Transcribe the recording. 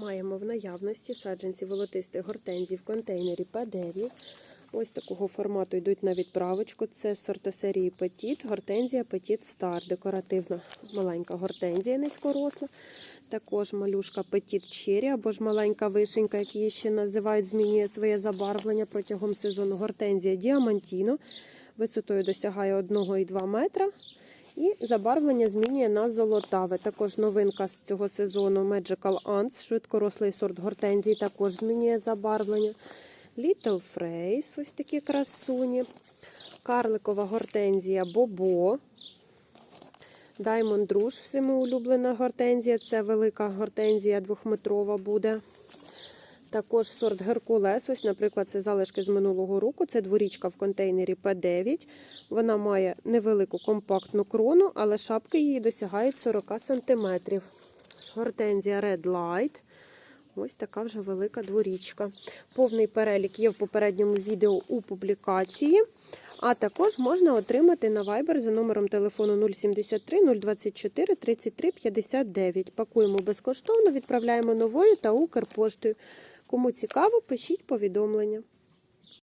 Маємо в наявності саджанці волотистих гортензій в контейнері P9. Ось такого формату йдуть на відправочку. Це сортосерії Petit, гортензія Petit Star, декоративна маленька гортензія низькоросла. Також малюшка Petit Cherry або ж маленька вишенька, як її ще називають, змінює своє забарвлення протягом сезону. Гортензія Діамантіно. Висотою досягає 1,2 метра. І забарвлення змінює на золотаве. Також новинка з цього сезону Magical Ants, швидкорослий сорт гортензії, також змінює забарвлення. Little Phrase, ось такі красуні. Карликова гортензія Бобо. Diamond Rouge, всіми улюблена гортензія. Це велика гортензія двохметрова буде. Також сорт Геркулес. Ось, наприклад, це залишки з минулого року. Це дворічка в контейнері P9. Вона має невелику компактну крону, але шапки її досягають 40 см. Гортензія Red Light. Ось така вже велика дворічка. Повний перелік є в попередньому відео у публікації. А також можна отримати на Viber за номером телефону 073 024 33 59. Пакуємо безкоштовно, відправляємо новою та Укрпоштою. Кому цікаво, пишіть повідомлення.